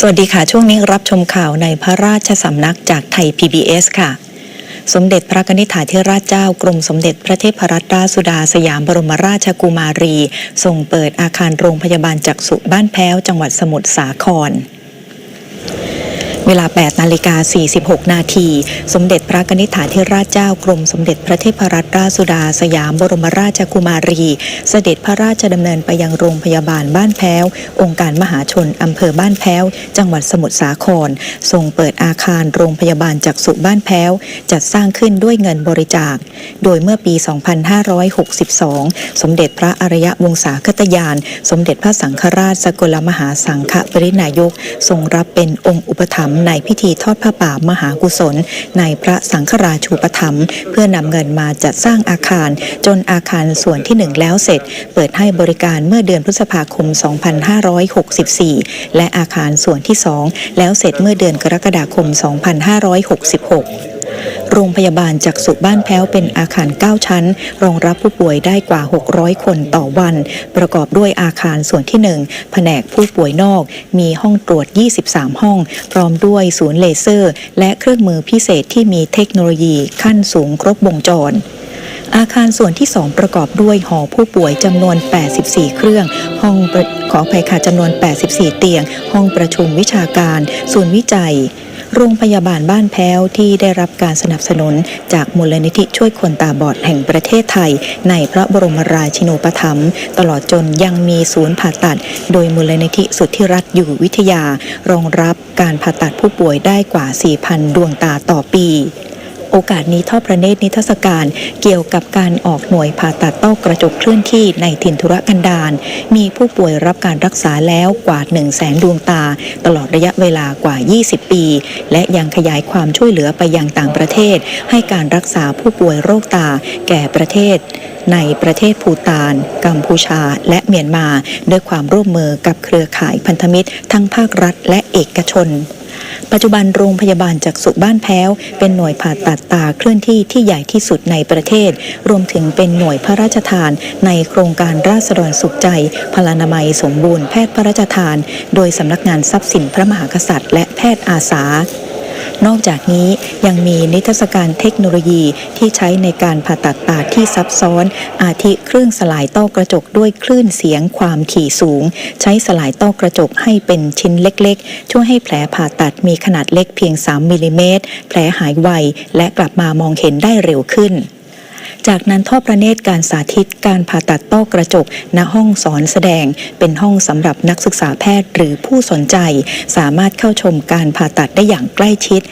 สวัสดีค่ะ ช่วงนี้รับชมข่าวในพระราชสำนักจากไทย PBS ค่ะ สมเด็จพระนิธิถาธิราชเจ้ากรมสมเด็จพระเทพรัตนราชสุดาสยามบรมราชกุมารีทรงเปิดอาคารโรงพยาบาลจักษุบ้านแพ้วจังหวัดสมุทรสาคร เวลา 8 นาฬิกา 46 นาที สมเด็จพระนิธิถาธิราชเจ้ากรมสมเด็จพระเทพรัตนราชสุดาสยามบรมราชกุมารี เสด็จพระราชดำเนินไปยังโรงพยาบาลบ้านแพ้ว องค์การมหาชนอำเภอบ้านแพ้ว จังหวัดสมุทรสาคร ทรงเปิดอาคารโรงพยาบาลจักษุบ้านแพ้ว จัดสร้างขึ้นด้วยเงินบริจาค โดยเมื่อปี 2562 สมเด็จพระอารยวงศาคตยาน สมเด็จพระสังฆราชสกลมหาสังฆปรินายก ทรงรับเป็นองค์อุปถัมภในพิธีทอดผ้าป่ามหากุศล ในพระสังฆราชูปถัมภ์เพื่อนำเงินมาจัดสร้างอาคาร จนอาคารส่วนที่หนึ่งแล้วเสร็จ เปิดให้บริการเมื่อเดือนพฤษภาคม 2564 และอาคารส่วนที่ 2 แล้วเสร็จเมื่อเดือนกรกฎาคม 2566 โรงพยาบาลจักษุบ้านแพ้วเป็นอาคาร 9 ชั้น รองรับผู้ป่วยได้กว่า 600 คนต่อวัน ประกอบด้วยอาคารส่วนที่ 1 แผนกผู้ป่วยนอก มีห้องตรวจ 23 ห้อง พร้อมด้วยศูนย์เลเซอร์ และเครื่องมือพิเศษที่มีเทคโนโลยีขั้นสูงครบวงจรอาคารส่วนที่ 2 ประกอบด้วยหอผู้ป่วยจำนวน 84 เครื่อง ห้องขออภัยค่ะจำนวน 84 เตียง ห้องประชุมวิชาการ ศูนย์วิจัย โรงพยาบาลบ้านแพ้วที่ได้รับการสนับสนุน จากมูลนิธิช่วยคนตาบอดแห่งประเทศไทย ในพระบรมราชินูปถัมภ์ตลอดจนยังมีศูนย์ผ่าตัด โดยมูลนิธิสุทธิรัตน์อยู่วิทยา รองรับการผ่าตัดผู้ป่วยได้กว่า 4,000 ดวงตาต่อปี โอกาสนี้ทอดพระเนตรนิทรรศการเกี่ยวกับการออกหน่วยผ่าตัดต้อกระจกเคลื่อนที่ในถิ่นธุรกันดารมีผู้ป่วยรับการรักษาแล้วกว่า 1 0 0 0 0แสนดวงตา ตลอดระยะเวลากว่า 20 ปี และยังขยายความช่วยเหลือไปยังต่างประเทศ ให้การรักษาผู้ป่วยโรคตาแก่ประเทศในประเทศภูตาน กัมพูชา และเมียนมา ด้วยความร่วมมือกับเครือข่ายพันธมิตร ทั้งภาครัฐและเอกชน ปัจจุบันโรงพยาบาลจักษุบ้านแพ้ว เป็นหน่วยผ่าตัดตาเคลื่อนที่ที่ใหญ่ที่สุดในประเทศ รวมถึงเป็นหน่วยพระราชทาน ในโครงการราษฎรสุขใจ พลานามัยสมบูรณ์แพทย์พระราชทาน โดยสำนักงานทรัพย์สินพระมหากษัตริย์ และแพทย์อาสา นอกจากนี้ยังมีนิทรรศการเทคโนโลยีที่ใช้ในการผ่าตัดตาที่ซับซ้อน อาทิเครื่องสลายต้อกระจกด้วยคลื่นเสียงความถี่สูง ใช้สลายต้อกระจกให้เป็นชิ้นเล็กๆ ช่วยให้แผลผ่าตัดมีขนาดเล็กเพียง 3มิลลิเมตรแผลหายไวและกลับมามองเห็นได้เร็วขึ้น จากนั้นทอดประเนตรการสาธิตการผ่าตัดต้อกระจก ณห้องสอนแสดง เป็นห้องสำหรับนักศึกษาแพทย์หรือผู้สนใจ สามารถเข้าชมการผ่าตัดได้อย่างใกล้ชิด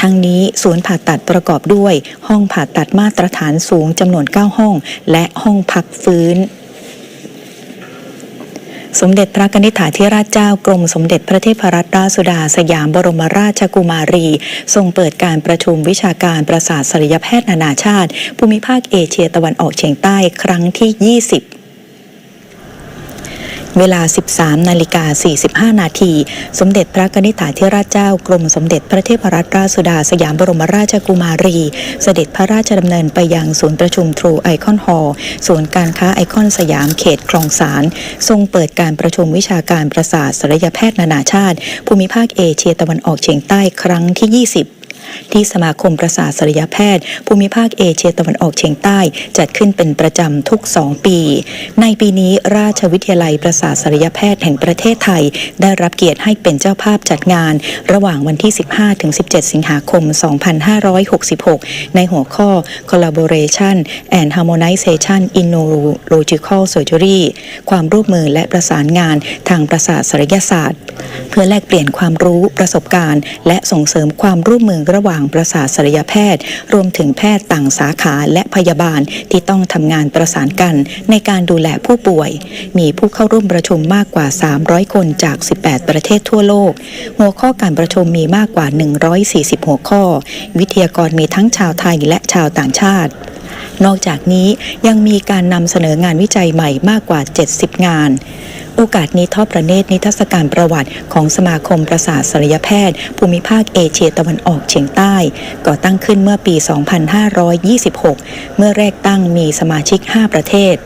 ทั้งนี้ศูนย์ผ่าตัดประกอบด้วย ห้องผ่าตัดมาตรฐานสูงจำนวน 9 ห้อง และห้องพักฟื้น สมเด็จพระนิธิถาธิราชเจ้ากรมสมเด็จพระเทพรัตนราชสุดาสยามบรมราชกุมารี ทรงเปิดการประชุมวิชาการประสาทศัลยแพทย์นานาชาติ ภูมิภาคเอเชียตะวันออกเฉียงใต้ครั้งที่ 20 เวลา 13 นาฬิกา 45 นาที สมเด็จพระนิธิถาธิราชเจ้ากรมสมเด็จพระเทพรัตนราชสุดาสยามบรมราชกุมารี เสด็จพระราชดำเนินไปยังศูนย์ประชุมทรูไอคอนฮอลล์ศูนย์การค้าไอคอนสยามเขตคลองสาร ทรงเปิดการประชุมวิชาการประสาทศัลยแพทย์นานาชาติ ภูมิภาคเอเชียตะวันออกเฉียงใต้ครั้งที่ 20 ที่สมาคมประสาทศัลยแพทย์ ภูมิภาคเอเชียตะวันออกเฉียงใต้ จัดขึ้นเป็นประจำทุก 2 ปี ในปีนี้ราชวิทยาลัยประสาทศัลยแพทย์แห่งประเทศไทย ได้รับเกียรติให้เป็นเจ้าภาพจัดงาน ระหว่างวันที่ 15-17 สิงหาคม 2566 ในหัวข้อ Collaboration and Harmonization in Neurological Surgery ความร่วมมือและประสานงานทางประสาทศัลยศาสตร์ เพื่อแลกเปลี่ยนความรู้ประสบการณ์ และส่งเสริมความร่วมมือระหว่างประสาทศัลยแพทย์ รวมถึงแพทย์ต่างสาขาและพยาบาลที่ต้องทำงานประสานกันในการดูแลผู้ป่วย มีผู้เข้าร่วมประชุมมากกว่า 300 คนจาก 18 ประเทศทั่วโลก หัวข้อการประชุมมีมากกว่า 140 หัวข้อ วิทยากรมีทั้งชาวไทยและชาวต่างชาติ นอกจากนี้ยังมีการนำเสนองานวิจัยใหม่มากกว่า 70 งาน โอกาสนี้ทอดประเนตรนิทรรศการประวัติของสมาคมประสาทศัลยแพทย์ ภูมิภาคเอเชียตะวันออกเฉียงใต้ ก่อตั้งขึ้นเมื่อปี 2526 เมื่อแรกตั้งมีสมาชิก 5 ประเทศ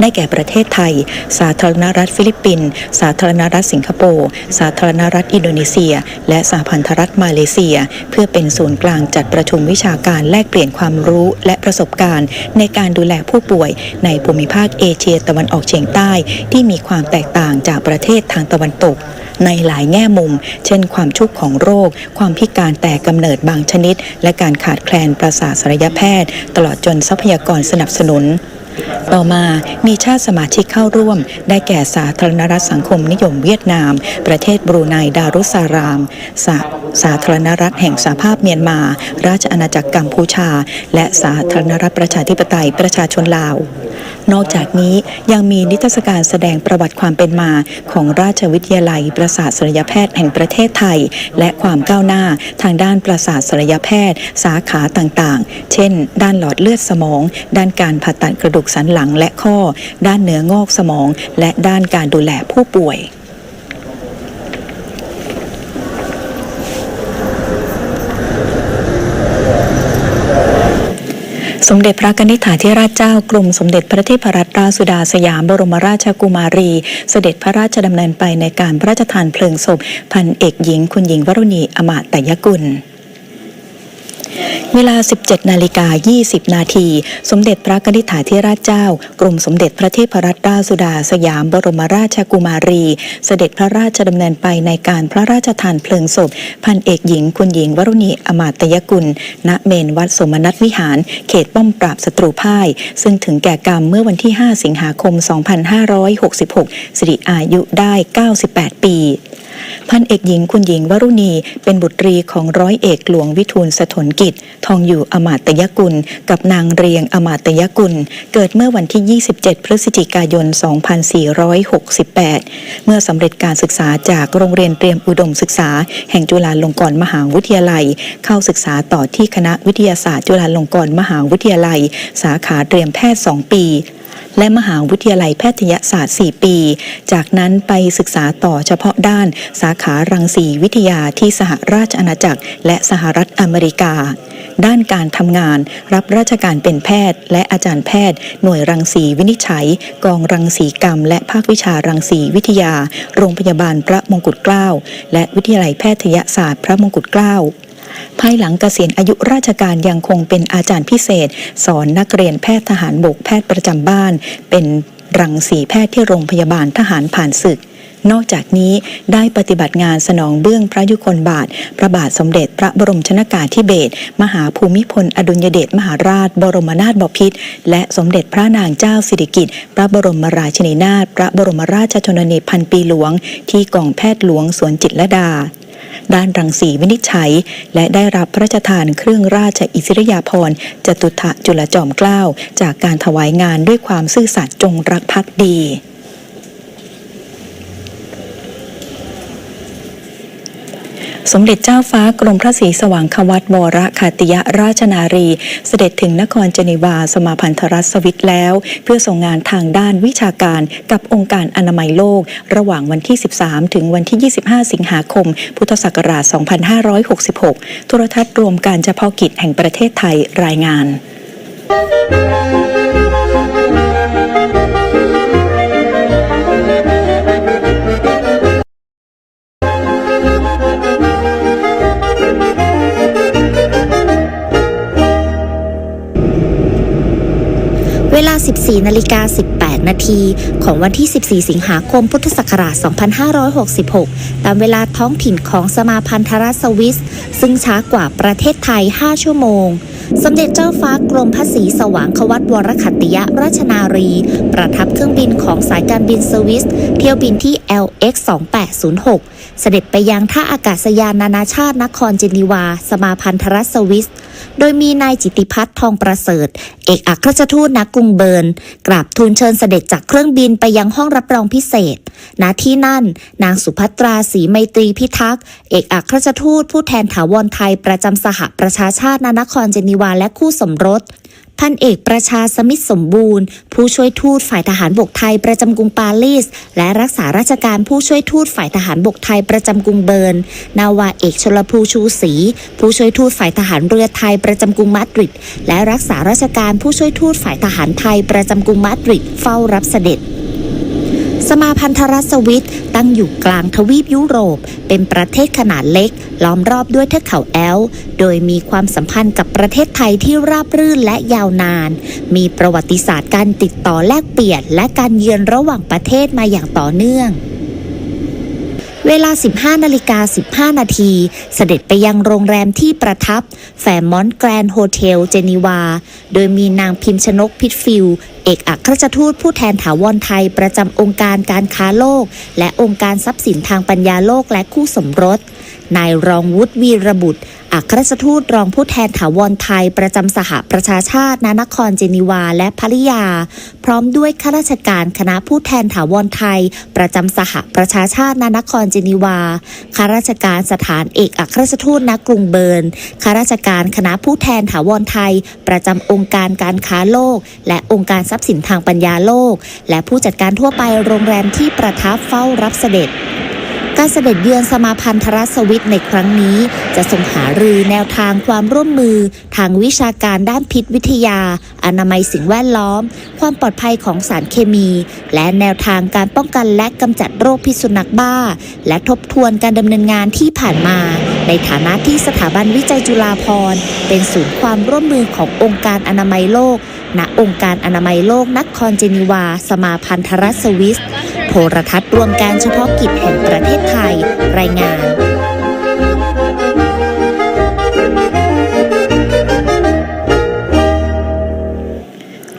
ได้แก่ประเทศไทย สาธารณรัฐฟิลิปปินส์สาธารณรัฐสิงคโปร์สาธารณรัฐอินโดนีเซีย และสหพันธรัฐมาเลเซีย เพื่อเป็นศูนย์กลางจัดประชุมวิชาการแลกเปลี่ยนความรู้และประสบการณ์ ในการดูแลผู้ป่วยในภูมิภาคเอเชียตะวันออกเฉียงใต้ ที่มีความแตกต่างจากประเทศทางตะวันตกในหลายแง่มุม เช่น ความชุกของโรค ความพิการแต่กำเนิดบางชนิด และการขาดแคลนประสาทศัลยแพทย์ ตลอดจนทรัพยากรสนับสนุน ต่อมามีชาติสมาชิกเข้าร่วม ได้แก่สาธารณรัฐสังคมนิยมเวียดนาม ประเทศบรูไนดารุสาราม สาสาธารณรัฐแห่งสหภาพเมียนมา ราชอาณาจักรกัมพูชา และสาธารณรัฐประชาธิปไตยประชาชนลาว นอกจากนี้ยังมีนิทรรศการแสดงประวัติความเป็นมาของราชวิทยาลัย ประสาทศัลยแพทย์แห่งประเทศไทย และความก้าวหน้าทางด้านประสาทศัลยแพทย์ สาขาต่างๆ เช่น ด้านหลอดเลือดสมอง ด้านการผ่าตัดกระดูกสันหลังและข้อ ด้านเนื้องอกสมอง และด้านการดูแลผู้ป่วยสมเด็จพระนิษฐาธิราชเจ้ากรมสมเด็จพระเทพรัตนราชสุดาสยามบรมราชกุมารี เสด็จพระราชดำเนินไปในการพระราชทานเพลิงศพ พันเอกหญิงคุณหญิงวรุณีอมาตยกุล เวลา 17 นาฬิกา 20 นาที สมเด็จพระกนิษฐาธิราชเจ้า กรมสมเด็จพระเทพรัตนราชสุดาสยามบรมราชกุมารี เสด็จพระราชดำเนินไปในการพระราชทานเพลิงศพ พันเอกหญิงคุณหญิงวรุณีอมาตยกุล ณ เมนวัดสมนัตวิหาร เขตป้อมปราบศัตรูพ่าย ซึ่งถึงแก่กรรมเมื่อวันที่ 5 สิงหาคม 2566 สิริอายุได้ 98 ปี พันเอกหญิงคุณหญิงวรุณีเป็นบุตรีของร้อยเอกหลวงวิทูลสถนกิจ ทองอยู่อมาตยกุล กับนางเรียงอมาตยกุล เกิดเมื่อวันที่ 27 พฤศจิกายน 2468 เมื่อสำเร็จการศึกษาจากโรงเรียนเตรียมอุดมศึกษา แห่งจุฬาลงกรณ์มหาวิทยาลัย เข้าศึกษาต่อที่คณะวิทยาศาสตร์จุฬาลงกรณ์มหาวิทยาลัย สาขาเตรียมแพทย์ 2 ปี และมหาวิทยาลัยแพทยศาสตร์ 4 ปี จากนั้นไปศึกษาต่อเฉพาะด้านสาขารังสีวิทยาที่สหราชอาณาจักร และสหรัฐอเมริกา ด้านการทำงาน รับราชการเป็นแพทย์ และอาจารย์แพทย์ หน่วยรังสีวินิจฉัย กองรังสีกรรม และภาควิชารังสีวิทยา โรงพยาบาลพระมงกุฎเกล้า และวิทยาลัยแพทยศาสตร์พระมงกุฎเกล้า ภายหลังเกษียณอายุราชการยังคงเป็นอาจารย์พิเศษ สอนนักเรียนแพทย์ทหารบกแพทย์ประจำบ้าน เป็นรังสีแพทย์ที่โรงพยาบาลทหารผ่านศึก นอกจากนี้ได้ปฏิบัติงานสนองเบื้องพระยุคลบาท พระบาทสมเด็จพระบรมชนากาธิเบศรมหาภูมิพล อดุลยเดชมหาราช บรมนาถบพิตรและสมเด็จพระนางเจ้าสิริกิติ์พระบรมราชินีนาถพระบรมราชชนนีพันปีหลวง ที่กองแพทย์หลวงสวนจิตรลดา ด้านรังสีวินิจฉัย และได้รับพระราชทานเครื่องราชอิสริยาภรณ์จตุถะจุลจอมเกล้าจากการถวายงานด้วยความซื่อสัตย์จงรักภักดี สมเด็จเจ้าฟ้ากรมพระศรีสว่างควัตวรคาติยราชนารี เสด็จถึงนครเจนีวาสมาพันธรัฐสวิตแล้ว เพื่อส่งงานทางด้านวิชาการกับองค์การอนามัยโลก ระหว่างวันที่ 13 ถึงวันที่ 25 สิงหาคม พุทธศักราช 2566 โทรทัศน์รวมการเฉพาะกิจแห่งประเทศไทยรายงานเว 14 นาฬิกา 18 นาทีของวันที่ 14 สิงหาคม พุทธศักราช 2566 ตามเวลาท้องถิ่นของสมาพันธรัฐสวิส ซึ่งช้ากว่าประเทศไทย 5 ชั่วโมง สมเด็จเจ้าฟ้ากรมพระศรีสว่างควัตวรขัตติยราชนารี ประทับเครื่องบินของสายการบินสวิส เที่ยวบินที่ LX 2806 เสด็จไปยังท่าอากาศยานนานาชาตินครเจนีวา สมาพันธรัฐสวิส โดยมีนายจิติพัฒน์ทองประเสริฐ เอกอัครราชทูตณกรุงเบิร์น กราบทูลเชิญเสด็จจากเครื่องบินไปยังห้องรับรองพิเศษ ณ ที่นั่น นางสุภัตราศรีไมตรีพิทักษ์ เอกอัครราชทูตผู้แทนถาวรไทยประจำสหประชาชาติณนครเจนีวาและคู่สมรส พันเอกประชาสมิทธสมบูรณ์ ผู้ช่วยทูตฝ่ายทหารบกไทยประจำกรุงปารีส และรักษาราชการผู้ช่วยทูตฝ่ายทหารบกไทยประจำกรุงเบิร์น นาวาเอกชลภูชูศรีผู้ช่วยทูตฝ่ายทหารเรือไทยประจำกรุงมาดริด และรักษาราชการผู้ช่วยทูตฝ่ายทหารไทยประจำกรุงมาดริดเฝ้ารับเสด็จ สมาพันธรัฐสวิตตั้งอยู่กลางทวีปยุโรป เป็นประเทศขนาดเล็ก ล้อมรอบด้วยเทือกเขาแอล โดยมีความสัมพันธ์กับประเทศไทยที่ราบรื่นและยาวนาน มีประวัติศาสตร์การติดต่อแลกเปลี่ยนและการเยือนระหว่างประเทศมาอย่างต่อเนื่อง เวลา 15นาฬิกา15 นาที เสด็จไปยังโรงแรมที่ประทับ แฟมอนแกรนโฮเทล เจนีวา โดยมีนางพิมชนกพิทฟิล เอกอัครราชทูตผู้แทนถาวรไทยประจำองค์การการค้าโลก และองค์การทรัพย์สินทางปัญญาโลกและคู่สมรส นายรองวุฒิวีรบุตร อัครราชทูตรองผู้แทนถาวรไทยประจำสหประชาชาติณนครเจนีวาและภริยา พร้อมด้วยข้าราชการคณะผู้แทนถาวรไทย ประจำสหประชาชาติณนครเจนีวาข้าราชการสถานเอกอัครราชทูตณกรุงเบิร์นข้าราชการคณะผู้แทนถาวรไทย ประจำองค์การการค้าโลก และองค์การทรัพย์สินทางปัญญาโลก และผู้จัดการทั่วไปโรงแรมที่ประทับเฝ้ารับเสด็จ การเสด็จเยือนสมาพันธรัสวิตในครั้งนี้ จะทรงหารือแนวทางความร่วมมือ ทางวิชาการด้านพิษวิทยา อนามัยสิ่งแวดล้อม ความปลอดภัยของสารเคมี และแนวทางการป้องกันและกำจัดโรคพิษสุนัขบ้า และทบทวนการดำเนินงานที่ผ่านมา ในฐานะที่สถาบันวิจัยจุฬาภรณ์เป็นศูนย์ความร่วมมือขององค์การอนามัยโลกณองค์การอนามัยโลกนครเจนีวา สมาพันธรัสวิส ทรทัศน์รวมการเฉพาะกิจแห่งประเทศไทย รายงาน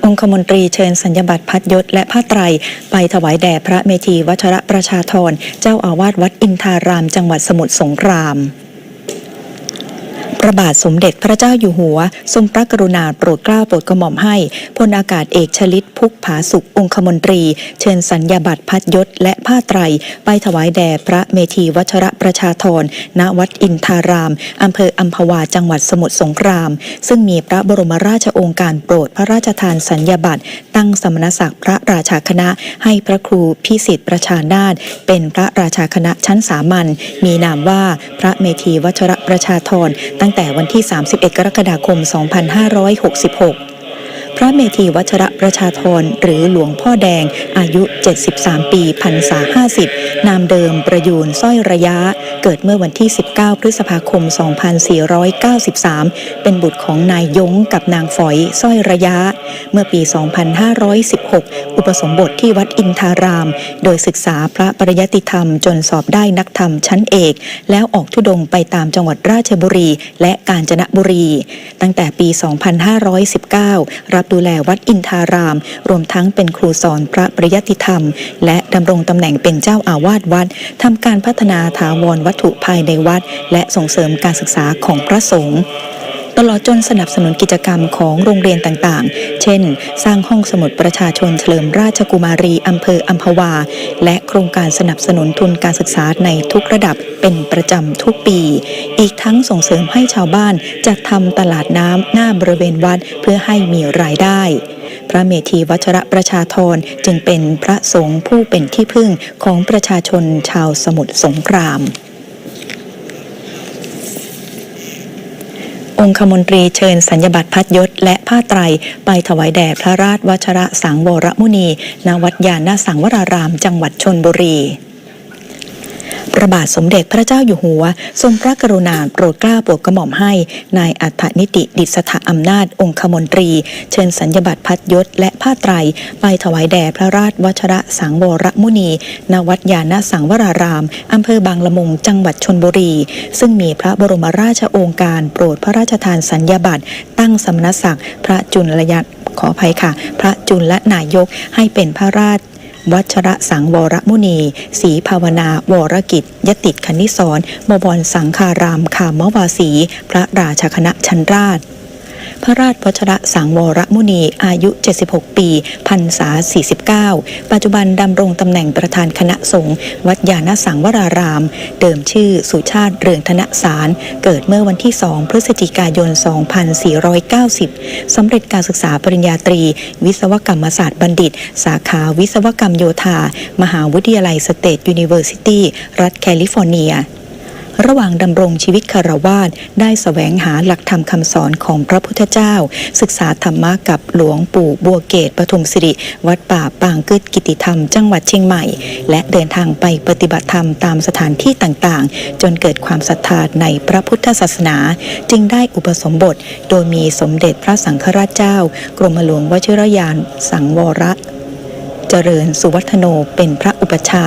องคมนตรีเชิญสัญญบัตรพัดยศและผ้าไตร ไปถวายแด่พระเมธีวัชระประชาธรเจ้าอาวาสวัดอินทารามจังหวัดสมุทรสงคราม ระบาทสมเด็จพระเจ้าอยู่หัว ทรงพระกรุณาโปรดเกล้าโปรดกระหม่อมให้พลอากาศเอกชลิตพุกผาสุของคมนตรี เชิญสัญญาบัตรพัดยศและผ้าไตร ไปถวายแด่พระเมธีวัชระประชาธรณวัดอินทารามอำเภออัมพวาจังหวัดสมุทรสงคราม ซึ่งมีพระบรมราชโองการโปรดพระราชทานสัญญาบัตรตั้งสมณศักดิ์พระราชาคณะให้พระครูพิสิทธิ์ประชานาถเป็นพระราชาคณะชั้นสามัญมีนามว่าพระเมธีวัชระประชาธรตั้งแต่วันที่ 31 กรกฎาคม 2566 พระเมธีวัชระประชาธรหรือหลวงพ่อแดง อายุ 73 ปีพรรษา50 นามเดิมประยูนสร้อยระยะ เกิดเมื่อวันที่ 19 พฤษภาคม 2493 เป็นบุตรของนายยงกับนางฝอยสร้อยระยะ เมื่อปี 2516 อุปสมบทที่วัดอินทาราม โดยศึกษาพระปริยติธรรมจนสอบได้นักธรรมชั้นเอก แล้วออกทุดงไปตามจังหวัดราชบุรี และกาญจนบุรี ตั้งแต่ปี 2519 รับดูแลวัดอินทาราม รวมทั้งเป็นครูสอนพระปริยัติธรรม และดำรงตำแหน่งเป็นเจ้าอาวาสวัดทำการพัฒนาถาวรวัตถุภายในวัด และส่งเสริมการศึกษาของพระสงฆ์ ตลอดจนสนับสนุนกิจกรรมของโรงเรียนต่างๆ เช่น สร้างห้องสมุดประชาชนเฉลิมราชกุมารีอำเภออัมพวา และโครงการสนับสนุนทุนการศึกษาในทุกระดับเป็นประจำทุกปี อีกทั้งส่งเสริมให้ชาวบ้านจัดทำตลาดน้ำหน้าบริเวณวัดเพื่อให้มีรายได้ พระเมธีวัชระประชาธรจึงเป็นพระสงฆ์ผู้เป็นที่พึ่งของประชาชนชาวสมุทรสงคราม องคมนตรีเชิญสัญญบัตรพัดยศและผ้าไตร ไปถวายแด่พระราชวัชระสังวรมุนีณวัดยาณสังวราราม จังหวัดชนบุรี พระบาทสมเด็จพระเจ้าอยู่หัว ทรงพระกรุณาโปรดเกล้าโปรดกระหม่อมให้ นายอัฏฐนิติดิษฐอำนาจองคมนตรี เชิญสัญญบัตรพัดยศและผ้าไตร ไปถวายแด่พระราชวัชระสังวรมุนี ณ วัดยาณสังวราราม อำเภอบางละมุง จังหวัดชนบุรี ซึ่งมีพระบรมราชโองการโปรดพระราชทานสัญญาบัตรตั้งสมณศักดิ์พระจุลยะขออภัยค่ะ พระจุลนายกให้เป็นพระราช วัชระสังวรมุนีศรีภาวนาวรกิจ ยติคณิสรมบวรสังคารามคามวาสี พระราชคณะชันราช พระราชวชระสังวรมุนีอายุ 76 ปีพรรษา 49 ปัจจุบันดำรงตำแหน่งประธานคณะสงฆ์วัดยาณสังวราราม เดิมชื่อสุชาติเรืองธนสาร เกิดเมื่อวันที่ 2 พฤศจิกายน 2490 สำเร็จการศึกษาปริญญาตรี วิศวกรรมศาสตร์บัณฑิต สาขาวิศวกรรมโยธา มหาวิทยาลัยสเตทยูนิเวอร์ซิตี้รัฐแคลิฟอร์เนีย ระหว่างดำรงชีวิตคารวาสได้แสวงหาหลักธรรมคำสอนของพระพุทธเจ้า ศึกษาธรรมะกับหลวงปู่บัวเกตปทุมสิริ วัดป่าปางกึดกิติธรรม จังหวัดเชียงใหม่ และเดินทางไปปฏิบัติธรรมตามสถานที่ต่างๆ จนเกิดความศรัทธาในพระพุทธศาสนา จึงได้อุปสมบท โดยมีสมเด็จพระสังฆราชเจ้า กรมหลวงวชิรยานสังวร เจริญสุวัฒโนเป็นพระอุปชา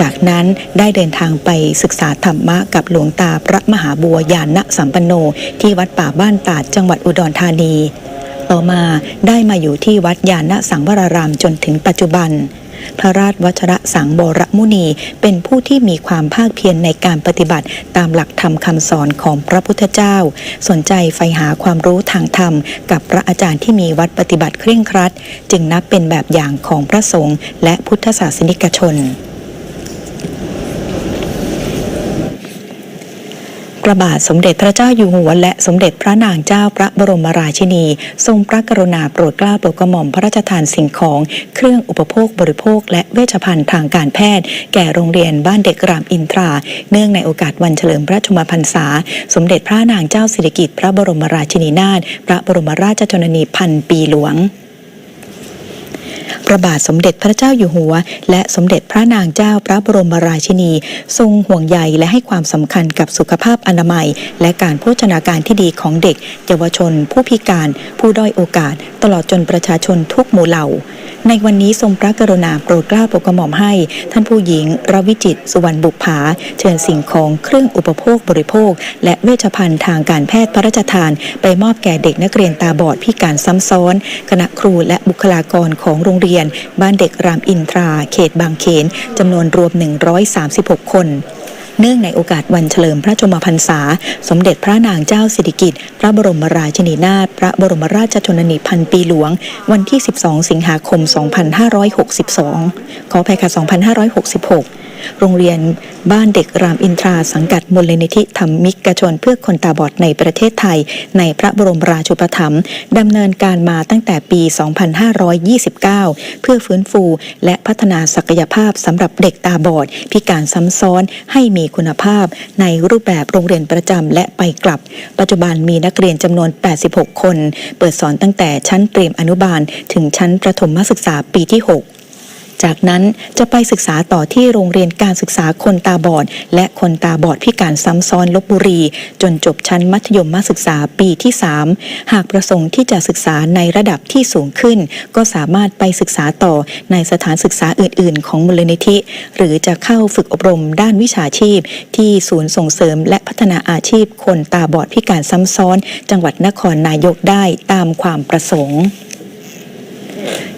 จากนั้นได้เดินทางไปศึกษาธรรมะกับหลวงตาพระมหาบัวยานะสัมปันโน ที่วัดป่าบ้านตาดจังหวัดอุดรธานี ต่อมาได้มาอยู่ที่วัดยาณสังวรารามจนถึงปัจจุบัน พระราชวัชระสังบรมุนี เป็นผู้ที่มีความภาคเพียรในการปฏิบัติตามหลักธรรมคำสอนของพระพุทธเจ้า สนใจใฝ่หาความรู้ทางธรรม กับพระอาจารย์ที่มีวัดปฏิบัติเคร่งครัด จึงนับเป็นแบบอย่างของพระสงฆ์และพุทธศาสนิกชน พระบาทสมเด็จพระเจ้าอยู่หัวและสมเด็จพระนางเจ้าพระบรมราชินี ทรงพระกรุณาโปรดเกล้าโปรดกระหม่อมพระราชทานสิ่งของ เครื่องอุปโภคบริโภค และเวชภัณฑ์ทางการแพทย์ แก่โรงเรียนบ้านเด็กรามอินทรา เนื่องในโอกาสวันเฉลิมพระชมพรรษา สมเด็จพระนางเจ้าสิริกิติ์พระบรมราชินีนาถพระบรมราชชนนีพันปีหลวง พระบาทสมเด็จพระเจ้าอยู่หัว และสมเด็จพระนางเจ้าพระบรมราชินี ทรงห่วงใยและให้ความสำคัญกับสุขภาพอนามัย และการโภชนาการที่ดีของเด็ก เยาวชน ผู้พิการ ผู้ด้อยโอกาส ตลอดจนประชาชนทุกหมู่เหล่า ในวันนี้ทรงพระกรุณาโปรดเกล้าโปรดกระหม่อมให้ ท่านผู้หญิงรวิจิตสุวรรณบุปผา เชิญสิ่งของเครื่องอุปโภคบริโภค และเวชภัณฑ์ทางการแพทย์พระราชทาน ไปมอบแก่เด็กนักเรียนตาบอดพิการซ้ำซ้อน คณะครูและบุคลากรของโรงงเรียน บ้านเด็กรามอินทรา เขตบางเขนจำนวนรวม 136 คนเนื่องในโอกาสวันเฉลิมพระชมพรรษา สมเด็จพระนางเจ้าสิริกิติ์พระบรมราชินีนาถพระบรมราชชนนีพันปีหลวง วันที่ 12 สิงหาคม 2562 ขออภัยค่ะ 2566 โรงเรียนบ้านเด็กรามอินทราสังกัดมูลนิธิธรรมิกชนเพื่อคนตาบอดในประเทศไทย ในพระบรมราชูปถัมภ์ดำเนินการมาตั้งแต่ปี 2529 เพื่อฟื้นฟูและพัฒนาศักยภาพสำหรับเด็กตาบอด พิการซ้ำซ้อนให้มีคุณภาพ ในรูปแบบโรงเรียนประจำและไปกลับ ปัจจุบันมีนักเรียนจำนวน 86 คน เปิดสอนตั้งแต่ชั้นเตรียมอนุบาล ถึงชั้นประถมศึกษาปีที่ 6 จากนั้นจะไปศึกษาต่อที่โรงเรียนการศึกษาคนตาบอด และคนตาบอดพิการซ้ำซ้อนลบบุรี จนจบชั้นมัธยมมศึกษาปีที่ 3 หากประสงค์ที่จะศึกษาในระดับที่สูงขึ้น ก็สามารถไปศึกษาต่อในสถานศึกษาอื่น ๆ ของมูลนิธิ หรือจะเข้าฝึกอบรมด้านวิชาชีพ ที่ศูนย์ส่งเสริม และพัฒนาอาชีพ คนตาบอดพิการซ้ำซ้อน จังหวัดนครนายกได้ตามความประสงค์